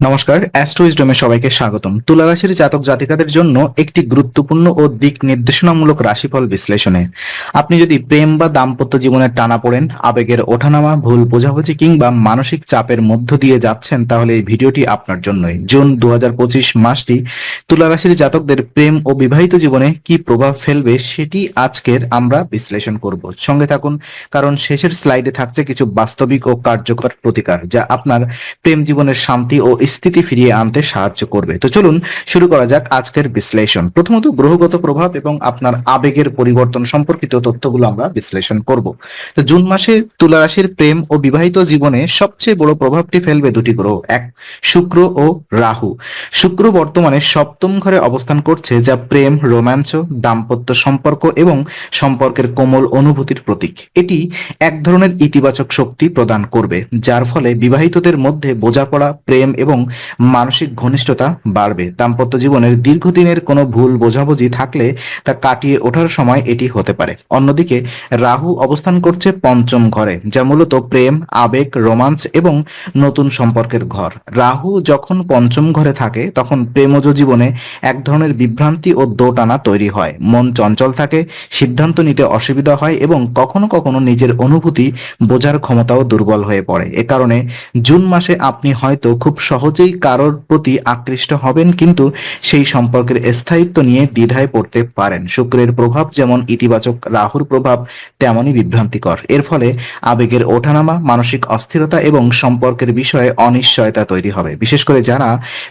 নমস্কার অ্যাস্ট্রোইজডমে সবাইকে স্বাগতম। তুলা রাশির জাতক জাতিকাদের জন্য একটি গুরুত্বপূর্ণ ও দিক নির্দেশনামূলক রাশিফল বিশ্লেষণে। আপনি যদি প্রেম বা দাম্পত্য জীবনের টানা পড়েন, আবেগের ওঠানামা, ভুল বোঝাবুঝি কিংবা মানসিক চাপের মধ্য দিয়ে যাচ্ছেন, তাহলে এই ভিডিওটি আপনার জন্যই। জুন দু হাজার পঁচিশ মাসটি তুলা রাশির জাতকদের প্রেম ও বিবাহিত জীবনে কি প্রভাব ফেলবে সেটি আজকের আমরা বিশ্লেষণ করব। সঙ্গে থাকুন, কারণ শেষের স্লাইডে থাকছে কিছু বাস্তবিক ও কার্যকর প্রতিকার, যা আপনার প্রেম জীবনের শান্তি ও স্থিতি ফিরিয়ে আনতে সাহায্য করবে। তো চলুন শুরু করা যাক আজকের বিশ্লেষণ। প্রথমত গ্রহগত প্রভাব এবং আপনার আবেগের পরিবর্তন সম্পর্কিত তথ্যগুলো আমরা বিশ্লেষণ করব। তো জুন মাসে তুলা রাশির প্রেম ও বিবাহিত জীবনে সবচেয়ে বড় প্রভাবটি ফেলবে দুটি গ্রহ, এক শুক্র ও রাহু। শুক্র বর্তমানে সপ্তম ঘরে অবস্থান করছে, যা প্রেম রোমাঞ্চ দাম্পত্য সম্পর্ক এবং সম্পর্কের কোমল অনুভূতির প্রতীক। এটি এক ধরনের ইতিবাচক শক্তি প্রদান করবে, যার ফলে বিবাহিতদের মধ্যে বোঝাপড়া, প্রেম এবং মানসিক ঘনিষ্ঠতা বাড়বে। দাম্পত্য জীবনের দীর্ঘদিনের কোনো ভুল বোঝাবুঝি থাকলে তা কাটিয়ে ওঠার সময় এটি হতে পারে। অন্যদিকে, রাহু অবস্থান করছে পঞ্চম ঘরে, যা মূলত প্রেম, আবেগ, রোমান্স এবং নতুন সম্পর্কের ঘর। রাহু যখন পঞ্চম ঘরে থাকে, তখন প্রেমজ জীবনে এক ধরনের বিভ্রান্তি ও দোটানা তৈরি হয়। মন চঞ্চল থাকে, সিদ্ধান্ত নিতে অসুবিধা হয় এবং কখনো কখনো নিজের অনুভূতি বোঝার ক্ষমতাও দুর্বল হয়ে পড়ে। এ কারণে জুন মাসে আপনি হয়তো খুব সহজেই কারোর প্রতি আকৃষ্ট হবেন, কিন্তু সেই সম্পর্কের স্থায়িত্ব নিয়ে দ্বিধায় পড়তে পারেন। শুক্রের প্রভাব যেমন ইতিবাচক, রাহুর প্রভাব তেমনই বিভ্রান্তিকর। এর ফলে আবেগের ওঠানামা, মানসিক অস্থিরতা এবং সম্পর্কের বিষয়ে অনিশ্চয়তা তৈরি হবে। বিশেষ করে যারা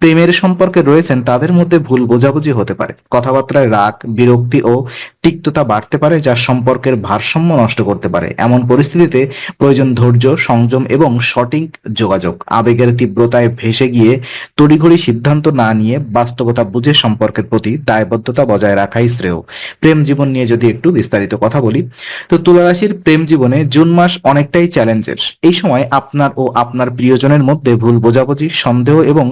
প্রেমের সম্পর্কে রয়েছেন, তাদের মধ্যে ভুল বোঝাবুঝি হতে পারে। কথাবার্তায় রাগ, বিরক্তি ও তিক্ততা বাড়তে পারে যা সম্পর্কের ভারসাম্য নষ্ট করতে পারে। এমন পরিস্থিতিতে প্রয়োজন ধৈর্য, সংযম এবং সঠিক যোগাযোগ। আবেগের তীব্রতায় ভেসে গিয়ে তড়িঘড়ি সিদ্ধান্ত না নিয়ে বাস্তবতা বুঝে সম্পর্কের প্রতি দায়বদ্ধতা বজায় রাখাই শ্রেয়। প্রেম জীবন নিয়ে যদি একটু বিস্তারিত কথা বলি, তো তুলা রাশির প্রেম জীবনে জুন মাস অনেকটাই চ্যালেঞ্জের। এই সময় আপনার ও আপনার প্রিয়জনের মধ্যে ভুল বোঝাবুঝি, সন্দেহ এবং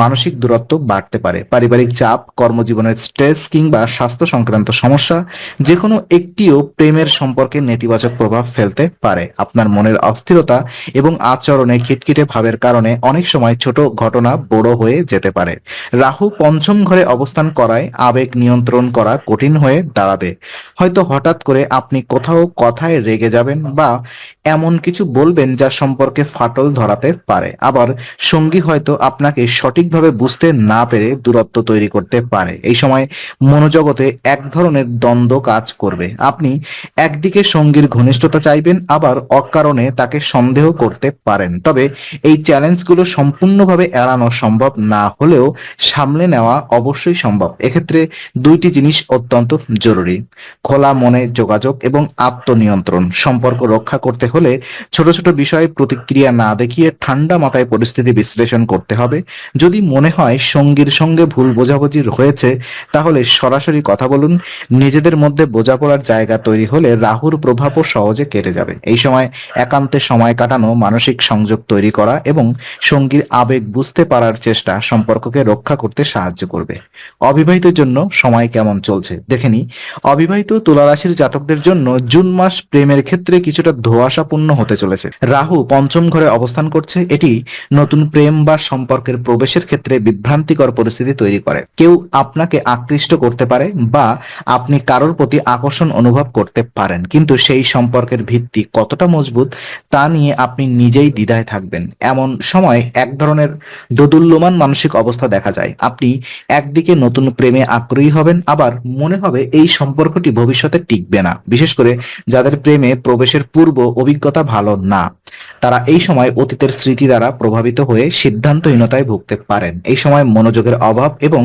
মানসিক দূরত্ব বাড়তে পারে। পারিবারিক চাপ, কর্মজীবনের স্ট্রেস কিংবা স্বাস্থ্য সংক্রান্ত সমস্যা যে কোনো একটিও প্রেমের সম্পর্কে নেতিবাচক প্রভাব ফেলতে পারে। আপনার মনের অস্থিরতা এবং আচরণে খিটখিটে ভাবের কারণে অনেক সময় ছোট ঘটনা বড় হয়ে যেতে পারে। রাহু পঞ্চম ঘরে অবস্থান করায় আবেগ নিয়ন্ত্রণ করা কঠিন হয়ে দাঁড়াবে। হয়তো হঠাৎ করে আপনি কোথাও কথায় রেগে যাবেন বা এমন কিছু বলবেন যা সম্পর্কে ফাটল ধরাতে পারে। আবার সঙ্গী হয়তো আপনাকে সঠিকভাবে বুঝতে না পেরে দূরত্ব তৈরি করতে পারে। এই সময় মনোজগতে এক ধরনের দ্বন্দ্ব কাজ করবে। আপনি একদিকে সঙ্গীর ঘনিষ্ঠতা চাইবেন, আবার অকারণে তাকে সন্দেহ করতে পারেন। তবে এই চ্যালেঞ্জগুলো সম্পূর্ণভাবে এড়ানো সম্ভব না হলেও সামলে নেওয়া অবশ্যই সম্ভব। এক্ষেত্রে দুইটি জিনিস অত্যন্ত জরুরি। খোলা মনে যোগাযোগ এবং আত্মনিয়ন্ত্রণ। সম্পর্ক রক্ষা করতে হলে ছোট ছোট বিষয়ে প্রতিক্রিয়া না দেখিয়ে ঠান্ডা মাথায় পরিস্থিতি বিশ্লেষণ করতে হবে। যদি মনে হয় সঙ্গীর সঙ্গে ভুল বোঝাবুঝি হয়েছে তাহলে সরাসরি কথা বলুন। নিজেদের মধ্যে বোঝাপড়ার জায়গা তৈরি হলে রাহুর প্রভাবও সহজে কেটে যাবে। এই সময় একান্তে সময় কাটানো, মানসিক সংযোগ তৈরি করা এবং সঙ্গীর আবেগ বুঝতে পারার চেষ্টা সম্পর্ককে রক্ষা করতে সাহায্য করবে। অবিবাহিতের জন্য সময় কেমন চলছে? দেখে নি অবিবাহিত তুলা রাশির জাতকদের জন্য জুন মাস প্রেমের ক্ষেত্রে কিছুটা ধোঁয়াশাপূর্ণ হতে চলেছে। রাহু পঞ্চম ঘরে অবস্থান করছে। এটি নতুন প্রেম বা সম্পর্কের প্রবেশের ক্ষেত্রে বিভ্রান্তিকর পরিস্থিতি তৈরি করে। কেউ আপনাকে আকৃষ্ট করতে পারে বা আপনি কারোর প্রতি আকর্ষণ অনুভব করতে পারেন, কিন্তু সেই সম্পর্কের ভিত্তি কতটা মজবুত তা নিয়ে আপনি নিজেই দ্বিধায় থাকবেন। এমন সময় এক ধরনের দোদুল্যমান মানসিক অবস্থা দেখা যায়। আপনি একদিকে নতুন প্রেমে আগ্রহী হবেন, আবার মনে হবে এই সম্পর্কটি ভবিষ্যতে টিকবে না। বিশেষ করে যাদের প্রেমে প্রবেশের পূর্ব অভিজ্ঞতা ভালো না, তারা এই সময় অতীতের স্মৃতি দ্বারা প্রভাবিত হয়ে সিদ্ধান্তহীনতায় ভুগতে পারেন। এই সময় মনোযোগের অভাব এবং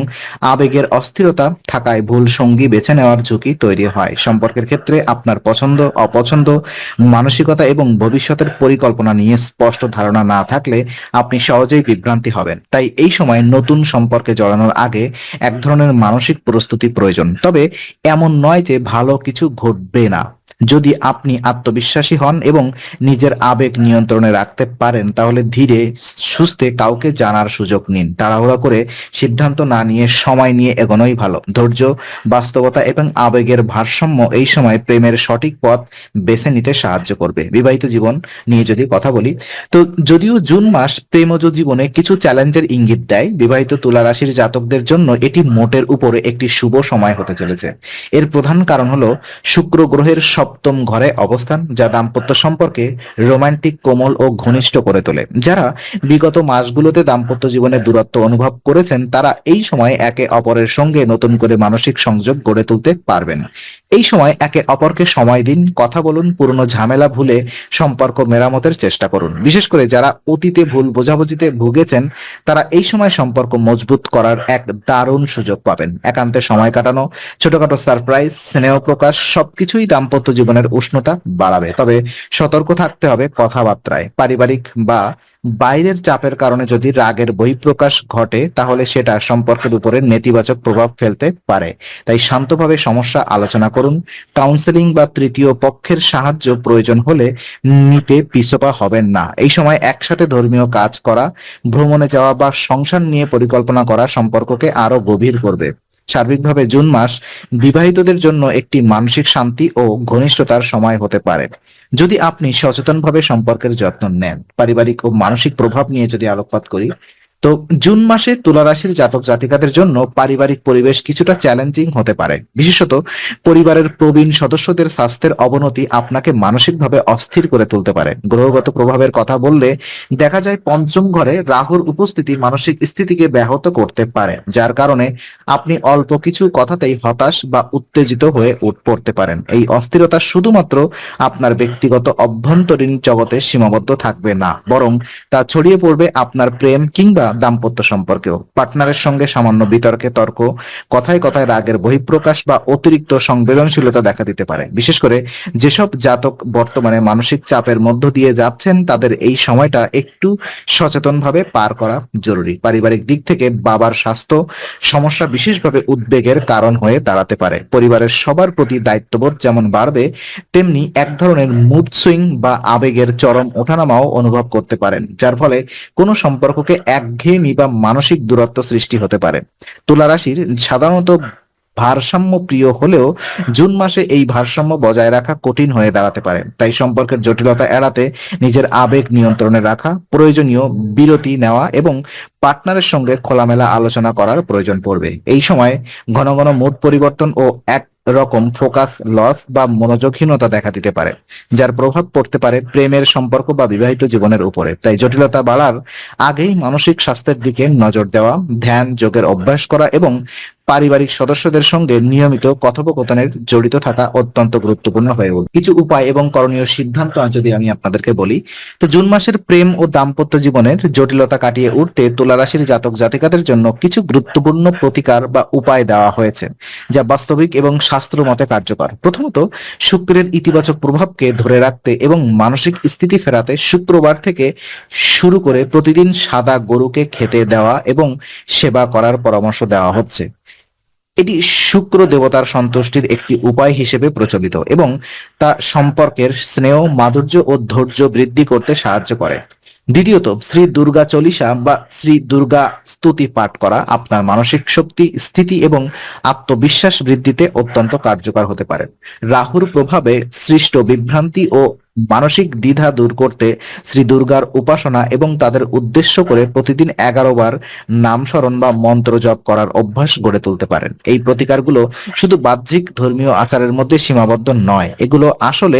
আবেগের অস্থিরতা থাকায় ভুল সঙ্গী বেছে নেওয়ার তৈরি হয়? সম্পর্কের ক্ষেত্রে আপনার পছন্দ, অপছন্দ, মানসিকতা এবং ভবিষ্যতের পরিকল্পনা নিয়ে স্পষ্ট ধারণা না থাকলে আপনি সহজেই বিভ্রান্তি হবেন। তাই এই সময় নতুন সম্পর্কে জড়ানোর আগে এক ধরনের মানসিক প্রস্তুতি প্রয়োজন। তবে এমন নয় যে ভালো কিছু ঘটবে না। যদি আপনি আত্মবিশ্বাসী হন এবং নিজের আবেগ নিয়ন্ত্রণে রাখতে পারেন, তাহলে ধীরে সুস্থে কাউকে জানার সুযোগ নিন। তাড়াহুড়া করে সিদ্ধান্ত না নিয়ে সময় নিয়ে এগোনোই ভালো। ধৈর্য, বাস্তবতা এবং আবেগের ভারসাম্য এই সময় প্রেমের সঠিক পথ বেছে নিতে সাহায্য করবে। বিবাহিত জীবন নিয়ে যদি কথা বলি, তো যদিও জুন মাস প্রেমজ জীবনে কিছু চ্যালেঞ্জের ইঙ্গিত দেয়, বিবাহিত তুলা রাশির জাতকদের জন্য এটি মোটের উপরে একটি শুভ সময় হতে চলেছে। এর প্রধান কারণ হলো শুক্র গ্রহের সপ্তম ঘরে অবস্থান, যা দাম্পত্য সম্পর্কে রোমান্টিক, কোমল ও ঘনিষ্ঠ করে তোলে। যারা বিগত মাসগুলোতে দাম্পত্য জীবনে দূরত্ব অনুভব করেছেন, তারা এই সময় একে অপরের সঙ্গে নতুন করে মানসিক সংযোগ গড়ে তুলতে পারবেন। এই সময় একে অপরকে সময় দিন, কথা বলুন, পুরনো ঝামেলা ভুলে সম্পর্ক মেরামতের চেষ্টা করুন। বিশেষ করে যারা অতীতে ভুল বোঝাবুঝিতে ভুগেছেন, তারা এই সময় সম্পর্ক মজবুত করার এক দারুণ সুযোগ পাবেন। একান্তে সময় কাটানো, ছোটখাটো সারপ্রাইজ, স্নেহ প্রকাশ, সবকিছুই দাম্পত্য জীবনের উষ্ণতা বাড়াবে। তবে সতর্ক থাকতে হবে কথাবার্তায়, পারিবারিক বা বাইরের চাপের কারণে যদি রাগের বহিঃপ্রকাশ ঘটে, তাহলে সেটা সম্পর্কের উপরে নেতিবাচক প্রভাব ফেলতে পারে। তাই শান্তভাবে সমস্যা আলোচনা করুন। কাউন্সেলিং বা তৃতীয় পক্ষের সাহায্য প্রয়োজন হলে নিতে পিছপা হবেন না। এই সময় একসাথে ধর্মীয় কাজ করা, ভ্রমণে যাওয়া বা সংসার নিয়ে পরিকল্পনা করা সম্পর্ককে আরও গভীর করবে। সার্বিকভাবে জুন মাস বিবাহিতদের জন্য একটি মানসিক শান্তি ও ঘনিষ্ঠতার সময় হতে পারে। যদি আপনি সচেতনভাবে সম্পর্কের যত্ন নেন পারিবারিক ও মানসিক প্রভাব নিয়ে যদি আলোকপাত করি তো জুন মাসে তুলা রাশির জাতক জাতিকাদের জন্য পারিবারিক পরিবেশ কিছুটা চ্যালেঞ্জিং হতে পারে। বিশেষত পরিবারের প্রবীণ সদস্যদের স্বাস্থ্যের অবনতি আপনাকে মানসিকভাবে অস্থির করে তুলতে পারে। গ্রহগত প্রভাবের কথা বললে দেখা যায় পঞ্চম ঘরে রাহুর উপস্থিতি মানসিক স্থিতিকে ব্যাহত করতে পারে, যার কারণে আপনি অল্প কিছু কথাতেই হতাশ বা উত্তেজিত হয়ে উঠ, পড়তে পারেন। এই অস্থিরতা শুধুমাত্র আপনার ব্যক্তিগত অভ্যন্তরীণ জগতে সীমাবদ্ধ থাকবে না, বরং তা ছড়িয়ে পড়বে আপনার প্রেম কিংবা দাম্পত্য সম্পর্কেও। পার্টনারের সঙ্গে সামান্য বিতর্কে তর্ক, কথায় কথায় রাগের বহিঃপ্রকাশ বা অতিরিক্ত সংবেদনশীলতা দেখা দিতে পারে। বিশেষ করে যেসব জাতক বর্তমানে মানসিক চাপের মধ্য দিয়ে যাচ্ছেন, তাদের এই সময়টা একটু সচেতনভাবে পার করা জরুরি। পারিবারিক দিক থেকে বাবার স্বাস্থ্য সমস্যা বিশেষভাবে উদ্বেগের কারণ হয়ে দাঁড়াতে পারে। পরিবারের সবার প্রতি দায়িত্ববোধ যেমন বাড়বে, তেমনি এক ধরনের মুড সুইং বা আবেগের চরম ওঠানামাও অনুভব করতে পারেন, যার ফলে কোনো সম্পর্ককে একঘেয়েমি বা মানসিক দূরত্ব সৃষ্টি হতে পারে। তুলা রাশির সাধারণত ভারসাম্য প্রিয় হলেও জুন মাসে এই ভারসাম্য বজায় রাখা কঠিন হয়ে দাঁড়াতে পারে। তাই সম্পর্কের জটিলতা এড়াতে নিজের আবেগ নিয়ন্ত্রণে রাখা, প্রয়োজনীয় বিরতি নেওয়া এবং পার্টনারের সঙ্গে খোলামেলা আলোচনা করার প্রয়োজন পড়বে। এই সময় ঘন ঘন মুড পরিবর্তন ও এক রকম ফোকাস, লস বা মনোযোগহীনতা দেখা দিতে পারে, যার প্রভাব পড়তে পারে প্রেমের সম্পর্ক বা বিবাহিত জীবনের উপরে। তাই জটিলতা বাড়ার আগেই মানসিক স্বাস্থ্যের দিকে নজর দেওয়া, ধ্যান, যোগের অভ্যাস করা এবং পারিবারিক সদস্যদের সঙ্গে নিয়মিত কথোপকথনের জড়িত থাকা অত্যন্ত গুরুত্বপূর্ণ হয়ে উঠবে কিছু উপায় এবং করণীয় সিদ্ধান্ত যদি আমি আপনাদেরকে বলি, তো জুন মাসের প্রেম ও দাম্পত্য জীবনের জটিলতা কাটিয়ে উঠতে তুলা রাশির জাতক জাতিকাদের জন্য কিছু গুরুত্বপূর্ণ প্রতিকার বা উপায় দেওয়া হয়েছে, যা বাস্তবিক এবং শাস্ত্র মতে কার্যকর। প্রথমত, শুক্রের ইতিবাচক প্রভাবকে ধরে রাখতে এবং মানসিক স্থিতি ফেরাতে শুক্রবার থেকে শুরু করে প্রতিদিন সাদা গরুকে খেতে দেওয়া এবং সেবা করার পরামর্শ দেওয়া হচ্ছে। এটি শুক্র দেবতার সন্তুষ্টির একটি উপায় হিসেবে প্রচলিত এবং তা সম্পর্কের স্নেহ, মাধুর্য ও ধৈর্য বৃদ্ধি করতে সাহায্য করে। দ্বিতীয়ত, শ্রী দুর্গা চলিসা বা শ্রী দুর্গা স্তুতি পাঠ করা আপনার মানসিক শক্তি, স্থিতি এবং আত্মবিশ্বাস বৃদ্ধিতে অত্যন্ত কার্যকর হতে পারে। রাহুর প্রভাবে সৃষ্ট বিভ্রান্তি ও মানসিক দ্বিধা দূর করতে শ্রী দুর্গার উপাসনা এবং তাদের উদ্দেশ্য করে প্রতিদিন এগারো বার নাম স্মরণ বা মন্ত্র জপ করার অভ্যাস গড়ে তুলতে পারেন। এই প্রতিকারগুলো শুধু বাহ্যিক ধর্মীয় আচারের মধ্যে সীমাবদ্ধ নয়, এগুলো আসলে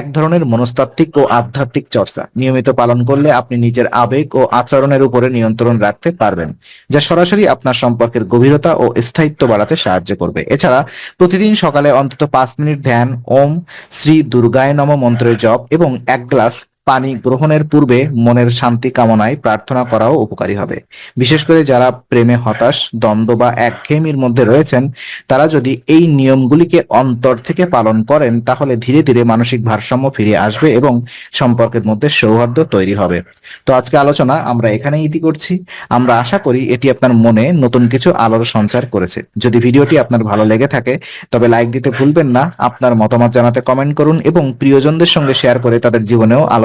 এক ধরনের মনস্তাত্ত্বিক ও আধ্যাত্মিক চর্চা। নিয়মিত পালন করলে আপনি নিজের আবেগ ও আচরণের উপরে নিয়ন্ত্রণ রাখতে পারবেন, যা সরাসরি আপনার সম্পর্কের গভীরতা ও স্থায়িত্ব বাড়াতে সাহায্য করবে। এছাড়া প্রতিদিন সকালে অন্তত পাঁচ মিনিট ধ্যান, ওম, শ্রী দুর্গায় নম মন্ত্রের জপ এবং এক গ্লাস পানি গ্রহণের পূর্বে মনের শান্তি কামনায় প্রার্থনা করাও উপকারী হবে। বিশেষ করে যারা প্রেমে হতাশ, দ্বন্দ্ব বা একঘেয়েমির মধ্যে রয়েছেন, তারা যদি এই নিয়মগুলিকে অন্তর থেকে পালন করেন, তাহলে ধীরে ধীরে মানসিক ভারসাম্য ফিরে আসবে এবং সম্পর্কের মধ্যে সৌহার্দ্য তৈরি হবে। তো আজকে আলোচনা আমরা এখানে ইতি করছি। আমরা আশা করি এটি আপনার মনে নতুন কিছু আলোর সঞ্চার করেছে। যদি ভিডিওটি আপনার ভালো লেগে থাকে, তবে লাইক দিতে ভুলবেন না। আপনার মতামত জানাতে কমেন্ট করুন এবং প্রিয়জনদের সঙ্গে শেয়ার করে তাদের জীবনেও